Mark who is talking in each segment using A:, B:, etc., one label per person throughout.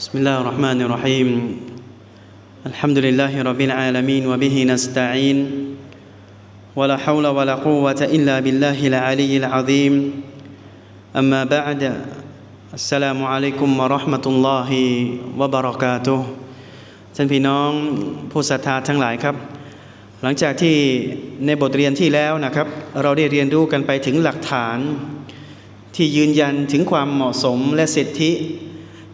A: بسم الله الرحمن الرحيم الحمد لله رب العالمين وبه نستعين ولا حول ولا قوة إلا بالله العلي العظيم أما بعد السلام عليكم ورحمة الله وبركاته ท่านพี่น้องผู้ศรัทธาทั้งหลายครับ หลังจากที่ในบทเรียนที่แล้วนะครับ เราได้เรียนรู้กันไปถึงหลักฐาน ที่ยืนยันถึงความเหมาะสมและสิทธิ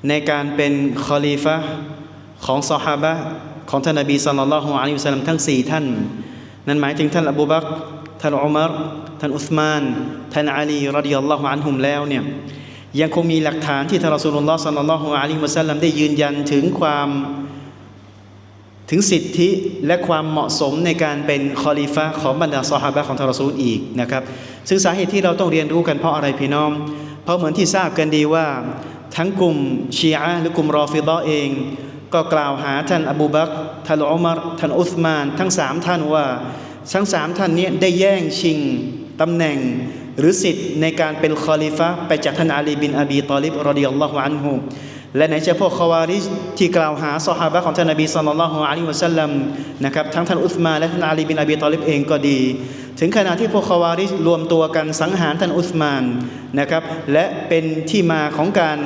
A: ในการเป็นคอลีฟะของซอฮาบะของท่านนบีสัลลัลลอฮุอะลัยฮิวสัลลัมทั้ง 4 ท่าน นั่นหมายถึงท่านอบูบักท่านอุมัรท่านอุสมาน ท่านอาลีรดิยัลลอฮุอันฮุมแล้วเนี่ยยังคงมีหลักฐานที่ท่านรอสูลุลลอฮ์สัลลัลลอฮุอะลัยฮิวสัลลัมได้ยืนยันถึงความถึงสิทธิและความเหมาะสมในการเป็นคอลีฟะของบรรดาซอฮาบะของท่านรอซูลอีกนะครับ ซึ่งสาเหตุที่เราต้องเรียนรู้กันเพราะอะไรพี่น้อง เพราะเหมือนที่ทราบกันดีว่า ทั้งกลุ่มชีอะห์หรือกลุ่มรอฟิดะห์เอง ก็กล่าวหาท่านอบูบักท่านอุมัรท่านอุสมาน ทั้งสามท่านว่า ทั้งสามท่านนี้ได้แย่งชิงตำแหน่งหรือสิทธิ์ในการเป็นคอลิฟะไปจากท่านอาลีบินอบีตอลิบรดิยัลลอฮุอันฮุและไหนจะพวกคาวาริที่กล่าวหาซอฮาบะของท่านนบีสัลลัลลอฮุอะลัยฮิวะสัลลัมนะครับทั้งท่านอุสมานและท่านอาลีบินอบีตอลิบเองก็ดี ถึงขนาดที่พวกคาวาริรวมตัวกันสังหารท่านอุสมานนะครับและเป็นที่มาของการ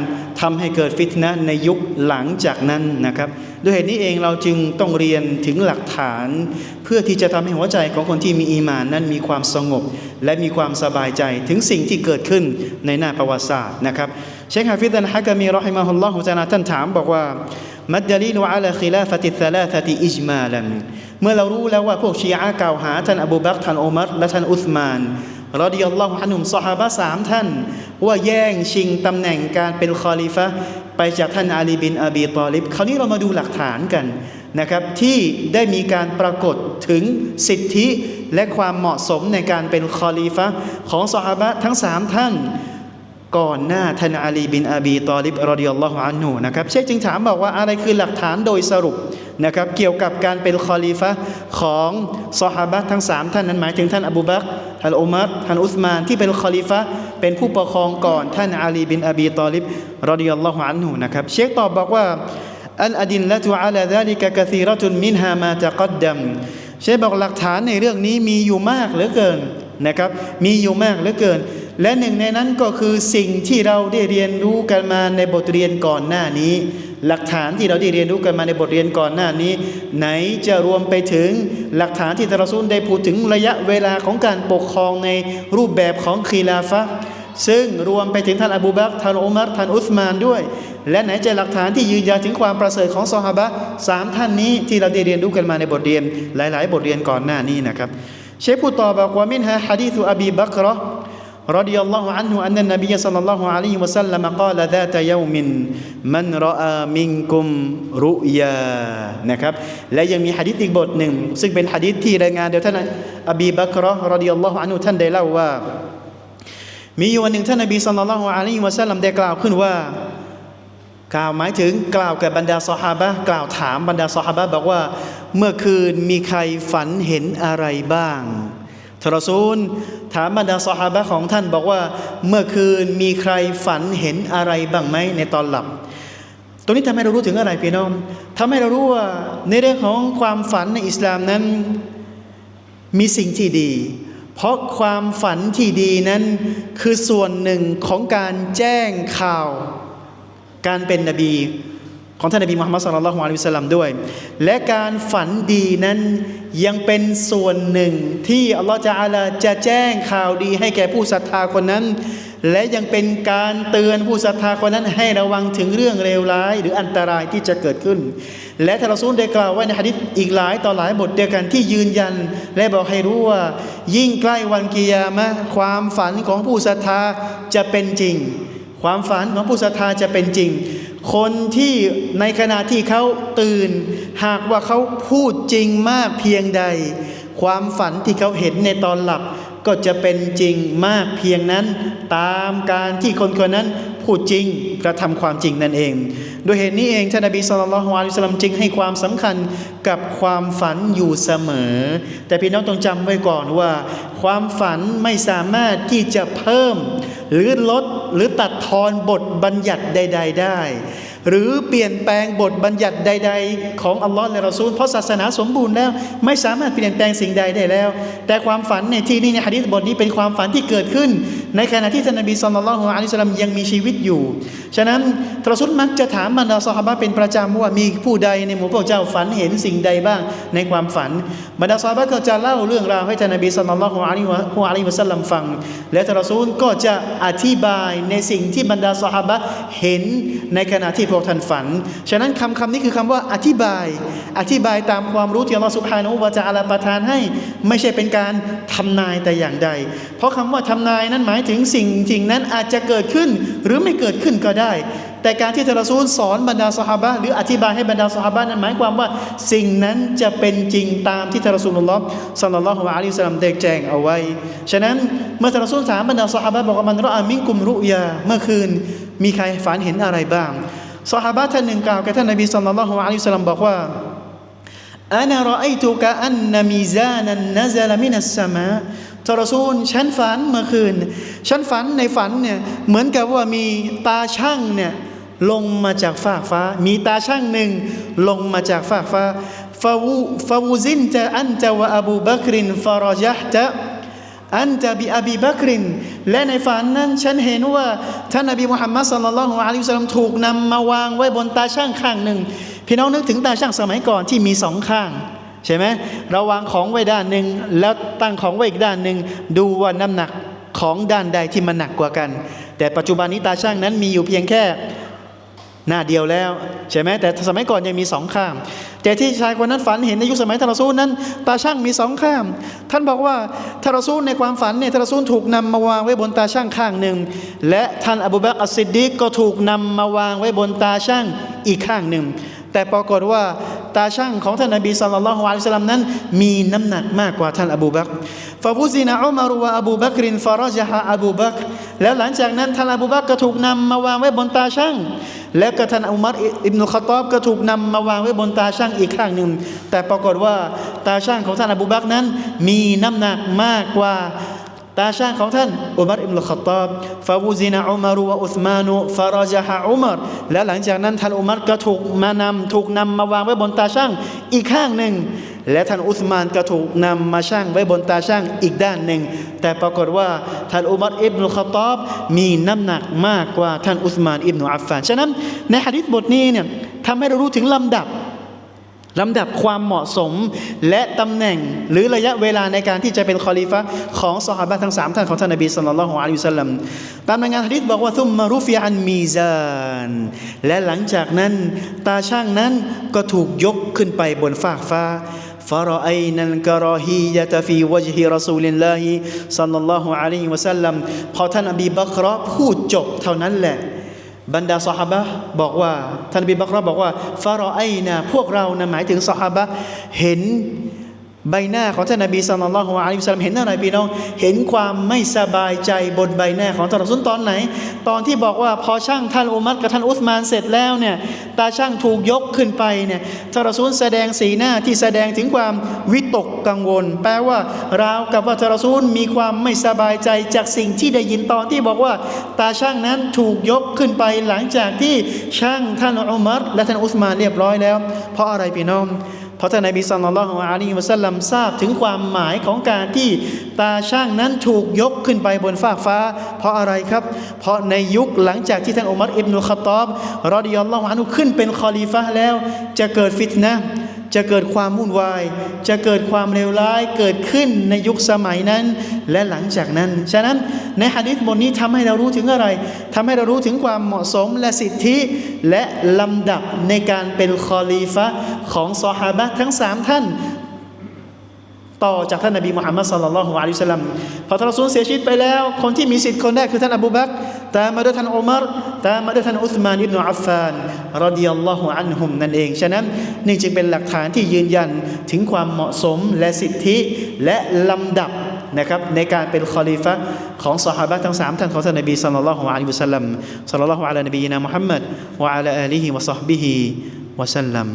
A: ทำให้เกิดฟิตนะในยุคหลังจากนั้นนะครับด้วยเหตุนี้เองเราจึงต้องเรียนถึงหลักฐาน เพื่อที่จะทำให้หัวใจของคนที่มีอีมานนั้นมีความสงบ และมีความสบายใจถึงสิ่งที่เกิดขึ้นในหน้าประวัติศาสตร์นะครับเชคฮาฟิดันฮะกามีรอฮิมะฮุลลอฮุตะอาลาท่านถามบอกว่า มัดดลีลอะลาคิลาฟติสลาซะติอิจมาลันเมื่อเรารู้แล้วว่าพวกชีอะกล่าวหาท่านอบูบักรท่านอุมัรและท่านอุสมานรอดิยัลลอฮุอันุมซอฮาบะสามท่าน ว่าแย่งชิงตำแหน่งการเป็นคอลิฟะไปจากท่านอาลีบินอบีตอลิบคราวนี้เรามาดูหลักฐานกันนะครับที่ได้มีการปรากฏถึงสิทธิและความเหมาะสมในการเป็นคอลีฟะของซอฮาบะทั้งสามท่าน ก่อนหน้าท่านอาลีบินอบีตอลิบรอดิยัลลอฮุอันฮูนะครับเชคจึงถามบอกว่าอะไรคือหลักฐานโดยสรุปนะครับเกี่ยวกับการเป็นคอลีฟะของซอฮาบะทั้งสามท่านนั้นหมายถึงท่านอบูบักท่านอุมัรท่านอุสมานที่เป็นคอลีฟะเป็นผู้ปกครองก่อนท่านอาลีบินอบีตอลิบรอดิยัลลอฮุอันฮูนะครับเชคตอบบอกว่าอันอดินละตุอาลาดาลิกะกะซีรตุนมินฮามาตะกัดดัมเชคบอกหลักฐานในเรื่องนี้มีอยู่มากเหลือเกินนะครับมีอยู่มากเหลือเกิน และหนึ่งในนั้นก็คือสิ่งที่เราได้เรียนรู้กันมาในบทเรียนก่อนหน้านี้ หลักฐานที่เราได้เรียนรู้กันมาในบทเรียนก่อนหน้านี้ ไหนจะรวมไปถึงหลักฐานที่ทารซูลได้พูดถึงระยะเวลาของการปกครองในรูปแบบของคีลาฟะซึ่งรวมไปถึงท่านอบูบักท่านอุมัรท่านอุสมานด้วย และไหนจะหลักฐานที่ยืนยันถึงความประเสริฐของซอฮาบะสามท่านนี้ที่เราได้เรียนรู้กันมาในบทเรียนหลาย ๆ บทเรียนก่อนหน้านี้นะครับ เชฟพูดต่อบอกว่ามินฮะฮะดีษอบีบักรอ رضي الله عنه أن النبي صلى الله عليه وسلم قال ذات يوم من رأى منكم رؤيا นะครับและยังมีหะดีษอีกบทหนึ่ง ซึ่งเป็นหะดีษที่รายงานโดยท่านอบีบักรรอดิยัลลอฮุอันฮุท่านได้เล่าว่า มีอยู่วันหนึ่งท่านนบีสัลลัลลอฮุอะลัยฮิวะสัลลัมได้กล่าวขึ้นว่า กล่าวหมายถึงกล่าวกับบรรดาซอฮาบะห์กล่าวถามบรรดาซอฮาบะห์บอกว่า เมื่อคืนมีใครฝันเห็นอะไรบ้าง ทรซูล ถามบรรดาซอฮาบะของท่านบอกว่าเมื่อคืนมีใครฝันเห็นอะไรบ้างไหมในตอนหลับ ตรงนี้ทำให้เรารู้ถึงอะไรพี่น้องทำให้เรารู้ว่าในเรื่องของความฝันในอิสลามนั้นมีสิ่งที่ดี เพราะความฝันที่ดีนั้นคือส่วนหนึ่งของการแจ้งข่าว การเป็นนบี ของท่านนบีมุฮัมมัดสุลลัลลอฮุอะลัยฮิวสัลลัมด้วย และการฝันดีนั้นยังเป็นส่วนหนึ่งที่อัลลอฮฺจะอาลาจะแจ้งข่าวดีให้แก่ผู้ศรัทธาคนนั้น และยังเป็นการเตือนผู้ศรัทธาคนนั้นให้ระวังถึงเรื่องเลวร้าย หรืออันตรายที่จะเกิดขึ้น และทารซูลได้กล่าวไว้ในฮะดิษอีกหลายต่อหลายบทเดียวกันที่ยืนยัน และบอกให้รู้ว่า ยิ่งใกล้วันกิยามะความฝันของผู้ศรัทธาจะเป็นจริง ความฝันของผู้ศรัทธาจะเป็นจริง คนที่ในขณะที่เขาตื่น หากว่าเขาพูดจริงมากเพียงใด ความฝันที่เขาเห็นในตอนหลับ ก็จะเป็นจริงมากเพียงนั้น ตามการที่คนคนนั้นพูดจริงกระทำความจริงนั่นเอง โดยเหตุนี้เองท่านนบีสุลต่านละฮ์อะลัยฮิวะสัลลัมจึงให้ความสำคัญกับความฝันอยู่เสมอ แต่พี่น้องต้องจำไว้ก่อนว่า ความฝันไม่สามารถที่จะเพิ่ม หรือลด หรือตัดทอนบทบัญญัติใด ๆ ได้
B: หรือเปลี่ยนแปลงบทบัญญัติใด ๆ ของอัลลอฮ์และรอซูลเพราะศาสนาสมบูรณ์แล้ว ไม่สามารถเปลี่ยนแปลงสิ่งใดได้แล้ว แต่ความฝันในที่นี้ในหะดีษบทนี้เป็นความฝันที่เกิดขึ้น ในขณะที่ท่านนบีสุลต่านละฮ์อะลัยฮิสสลามยังมีชีวิตอยู่ ฉะนั้นทรสุลมักจะถามบรรดาซอฮาบะเป็นประจำว่ามีผู้ใดในหมู่พวกเจ้าฝันเห็นสิ่งใดบ้างในความฝันบรรดาซอฮาบะก็จะเล่าเรื่องราวให้ท่านนบีสุลต่านละฮ์อะลัยฮิวะสัลลัมฟัง และท่านรอซูลก็จะอธิบายในสิ่งที่บรรดาซอฮาบะเห็นในขณะที่พวกท่านฝัน ฉะนั้นคำคำนี้คือคำว่าอธิบาย อธิบายตามความรู้ที่อัลลอฮฺสุบฮานะฮูวะตะอาลาประทานให้ ไม่ใช่เป็นการทำนายแต่อย่างใด เพราะคำว่าทำนายนั้นหมายถึงสิ่งจริงนั้นอาจจะเกิดขึ้นหรือไม่เกิดขึ้นก็ได้ แต่การที่ทารอซูลสอนบรรดาสหาบะห์หรืออธิบายให้บรรดาสหาบะนั้นหมายความว่าสิ่งนั้นจะเป็นจริงตามที่ทารอซูลลอฮ์สัลลัลลอฮุอะลัยฮิวะซัลลัมได้แจ้งเอาไว้ ฉะนั้นเมื่อทารอซูลถามบรรดาสหาบะบอกว่ามันรออามินกุมรุยาเมื่อคืนมีใครฝันเห็นอะไรบ้าง สหาบะห์ท่านหนึ่งกล่าวกับท่านนบีสัลลัลลอฮุอะลัยฮิวะซัลลัมบอกว่าอานาราอัยตุกะอันนามิซานันนะซาลมินัสสมาทรซูลฉันฝันเมื่อคืนฉันฝันในฝันเนี่ยเหมือนกับว่ามีตาช่างเนี่ยลงมาจากฟากฟ้า มีตาช่างหนึ่งลงมาจากฟากฟ้าฟาวูฟาวูซินจะอันจะวะอบูบักรินฟารจห์จะ อันจะบิอบีบักริน และในฝันนั้นฉันเห็นว่าท่านนบีมุฮัมมัดสัลลัลลอฮุอะลัยฮิวะซัลลัมถูกนำมาวางไว้บนตาช่างข้างหนึ่ง พี่น้องนึกถึงตาช่างสมัยก่อนที่มีสองข้างใช่ไหมเราวางของไว้ด้านหนึ่งแล้วตั้งของไว้อีกด้านหนึ่งดูว่าน้ำหนักของด้านใดที่มันหนักกว่ากัน แต่ปัจจุบันนี้ตาช่างนั้นมีอยู่เพียงแค่ หน้าเดียวแล้วใช่ไหมแต่สมัยก่อนยังมีสองข้างแต่ที่ชายคนนั้นฝันเห็นในยุคสมัยทารซูลนั้น ตาช่างมีสองข้างท่านบอกว่าทารซูลในความฝันเนี่ยทารซูลถูกนำมาวางไว้บนตาช่างข้างหนึ่งและท่านอบูบักรอัสซิดดิกก็ถูกนำมาวางไว้บนตาช่างอีกข้างหนึ่งแต่ปรากฏว่า ตาช่างของท่านนบีสัลลัลลอฮุอะลัยฮิวะซัลลัมนั้น มีน้ำหนักมากกว่าท่านอบูบักรฟาฟูซินะอุมารุวะอบูบักรินฟารจฮะอบูบักรแล้วหลังจากนั้นท่านอบูบักรก็ถูกนำมาวางไว้บนตาช่าง แล้วก็ท่านอุมัรอิบนุขตอบก็ถูกนำมาวางไว้บนตาช่างอีกข้างหนึ่งแต่ปรากฏว่าตาช่างของท่านอบูบักรนั้น มีน้ำหนักมากกว่า ตาช่างของท่านอุมัรอิบนุขตอบฟาวูซินะอุมารุวะอุสมานุฟารจฮะอุมัรและหลังจากนั้นท่านอุมัรก็ถูกมานำถูกนำมาวางไว้บนตาช่างอีกข้างหนึ่ง และท่านอุสมานก็ถูกนำมาช่างไว้บนตาช่างอีกด้านหนึ่ง แต่ปรากฏว่าท่านอุมัรอิบนุขตอบมีน้ำหนักมากกว่าท่านอุสมานอิบนุอัฟฟานฉะนั้นในหะดีษบทนี้เนี่ยทำให้เรารู้ถึงลำดับ ลำดับความเหมาะสมและตำแหน่ง หรือระยะเวลาในการที่จะเป็นคอลิฟะของสหายทั้งสามท่านของท่านนบีสุลต่านละฮ์อะลัยฮิวะสัลลัมตามรายงานฮะดิษบอกว่าทุมมารุฟิอันมีซานและหลังจากนั้น ตาช่างนั้นก็ถูกยกขึ้นไปบนฟากฟ้า فرأينا الكراهية في وجه رسول الله صلى الله عليه وسلم พอท่านอบีบักรอพูดจบเท่านั้นแหละ บรรดาสหาบะบอกว่าท่านบีบักรอบอกว่าฟารอไอนาพวกเรานะหมายถึงสหาบะเห็น ใบหน้าของท่านนบีสัลลัลลอฮุอะลัยฮิวะซัลลัมเห็นอะไรพี่น้อง เห็นความไม่สบายใจบนใบหน้าของท่านรอซุลตอนไหน ตอนที่บอกว่าพอช่างท่านอุมัรกับท่านอุสมานเสร็จแล้วเนี่ยตาช่างถูกยกขึ้นไปเนี่ยท่านรอซูลแสดงสีหน้าที่แสดงถึงความวิตกกังวล แปลว่าราวกับว่าท่านรอซูลมีความไม่สบายใจจากสิ่งที่ได้ยินตอนที่บอกว่า ตาช่างนั้นถูกยกขึ้นไปหลังจากที่ช่างท่านอุมัรและท่านอุสมานเรียบร้อยแล้ว เพราะอะไรพี่น้อง ราะท่านนบีสัลลัลลอฮุอะลัยฮิวะสัลลัมทราบถึงความหมายของการที่ตาช่างนั้นถูกยกขึ้นไปบนฟากฟ้า เพราะอะไรครับ เพราะในยุคหลังจากที่ท่านอุมัรอิบนุขตอบรอดิยัลลอฮุอานุขึ้นเป็นคอลีฟะแล้ว จะเกิดฟิตนะ จะเกิดความวุ่นวาย จะเกิดความเลวร้ายเกิดขึ้นในยุคสมัยนั้น และหลังจากนั้น ฉะนั้นในฮะดิษบทนี้ทำให้เรารู้ถึงอะไรทำให้เรารู้ถึงความเหมาะสมและสิทธิ และลำดับในการเป็นคอลีฟะของซอฮาบะทั้งสามท่าน ต่อจากท่านนบีมุฮัมมัดสัลลัลลอฮุอะลัยฮิสลัมพอท่านรอซูลเสียชีวิตไปแล้ว คนที่มีสิทธิ์คนแรกคือท่านอบูบักตามมาด้วยท่านอุมัรตามมาด้วยท่านอุสมานอิบนุอัฟฟานรอดิยัลลอฮุอันฮุมนั่นเอง ฉะนั้นนี่จึงเป็นหลักฐานที่ยืนยันถึงความเหมาะสมและสิทธิและลำดับนะครับในการเป็นคอลีฟะของซอฮาบะห์ทั้งสามท่านของท่านนบีสัลลัลลอฮุอะลัยฮิวะสัลลัมสัลลัลลอฮุอะลานบีนะมุฮัมมัดวะอะลาอาลีฮิวะซอฮบิฮิวะสัลลัม